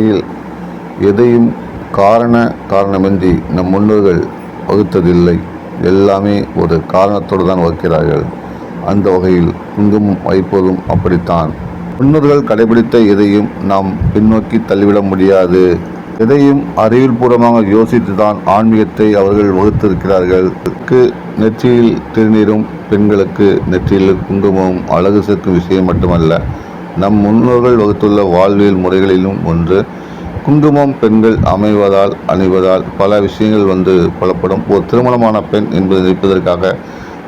உலகில் எதையும் காரண காரணமின்றி நம் முன்னோர்கள் வகுத்ததில்லை. எல்லாமே ஒரு காரணத்தோடு தான் வகுக்கிறார்கள். அந்த வகையில் குங்குமம் வைப்பதும் அப்படித்தான். முன்னோர்கள் கடைபிடித்த எதையும் நாம் பின்னோக்கி தள்ளிவிட முடியாது. எதையும் அறிவியல் பூர்வமாக யோசித்து தான் ஆன்மீகத்தை அவர்கள் வகுத்திருக்கிறார்கள். நெற்றியில் திருநீரும் பெண்களுக்கு நெற்றியில் குங்குமமும் அழகு சேர்க்கும் விஷயம் மட்டுமல்ல நம் முன்னோர்கள் வகுத்துள்ள வாழ்வியல் முறைகளிலும் ஒன்று குங்குமம் பெண்கள் அமைவதால் அணிவதால் பல விஷயங்கள் வந்து புலப்படும். ஒரு திருமணமான பெண் என்பதை நிற்பதற்காக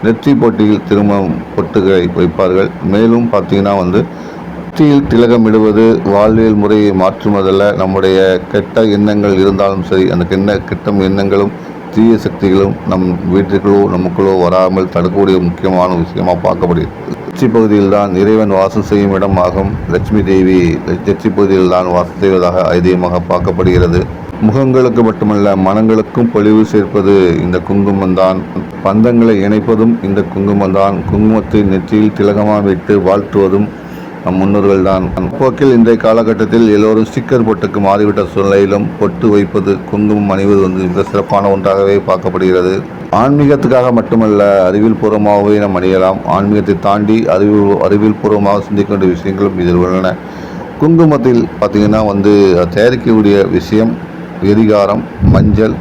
நெற்றி போட்டியில் திருமணம் பொட்டுகளை வைப்பார்கள். மேலும் பார்த்தீங்கன்னா வந்து நெற்றியில் திலகமிடுவது வாழ்வியல் முறையை மாற்றுவதல்ல. நம்முடைய கெட்ட எண்ணங்கள் இருந்தாலும் சரி அந்த கெட்ட கெட்ட எண்ணங்களும் தீய சக்திகளும் நம் வீட்டிற்குள்ளோ நமக்குள்ளோ வராமல் தடுக்கக்கூடிய முக்கியமான விஷயமாக பார்க்கப்படுகிறது. நெற்றி பகுதியில் தான் இறைவன் வாசம் செய்யும் இடம் ஆகும் லட்சுமி தேவி நெற்றி பகுதியில் தான் வாசம் செய்வதாக ஐதீகமாக பார்க்கப்படுகிறது. முகங்களுக்கு மட்டுமல்ல மனங்களுக்கும் பொலிவு சேர்ப்பது இந்த குங்குமம்தான். பந்தங்களை இணைப்பதும் இந்த குங்குமந்தான் குங்குமத்தை நெற்றியில் திலகமாக விட்டு வாழ்த்துவதும் நம் முன்னோர்கள் தான் போக்கில் இன்றைய காலகட்டத்தில் எல்லோரும் ஸ்டிக்கர் பொட்டுக்கு மாறிவிட்ட சூழ்நிலையிலும் பொட்டு வைப்பது குங்குமம் அணிவது வந்து மிக சிறப்பான ஒன்றாகவே பார்க்கப்படுகிறது. ஆன்மீகத்துக்காக மட்டுமல்ல அறிவியல் பூர்வமாகவே நாம் அணியலாம். ஆன்மீகத்தை தாண்டி அறிவு அறிவியல் பூர்வமாக சிந்திக்க வேண்டிய விஷயங்களும் இதில் உள்ளன. குங்குமத்தில் பார்த்திங்கன்னா வந்து தயாரிக்கக்கூடிய விஷயம் எரிகாரம் மஞ்சள்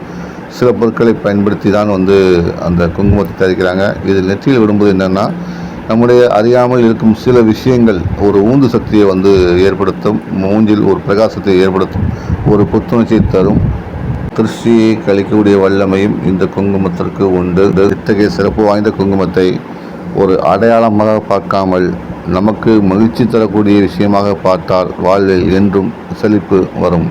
சில பொருட்களை பயன்படுத்தி தான் வந்து அந்த குங்குமத்தை தயாரிக்கிறாங்க. இதில் நெற்றியில் விடும்போது என்னென்னா நம்முடைய அறியாமல் இருக்கும் சில விஷயங்கள் ஒரு ஊந்து சக்தியை வந்து ஏற்படுத்தும் மூஞ்சில் ஒரு பிரகாசத்தை ஏற்படுத்தும் ஒரு புத்துணர்ச்சியை தரும் திருஷ்டியை கழிக்கக்கூடிய வல்லமையும் இந்த குங்குமத்திற்கு உண்டு. இத்தகைய சிறப்பு வாய்ந்த குங்குமத்தை ஒரு அடையாளமாக பார்க்காமல் நமக்கு மகிழ்ச்சி தரக்கூடிய விஷயமாக பார்த்தால் வாழ்வில் என்றும் செழிப்பு வரும்.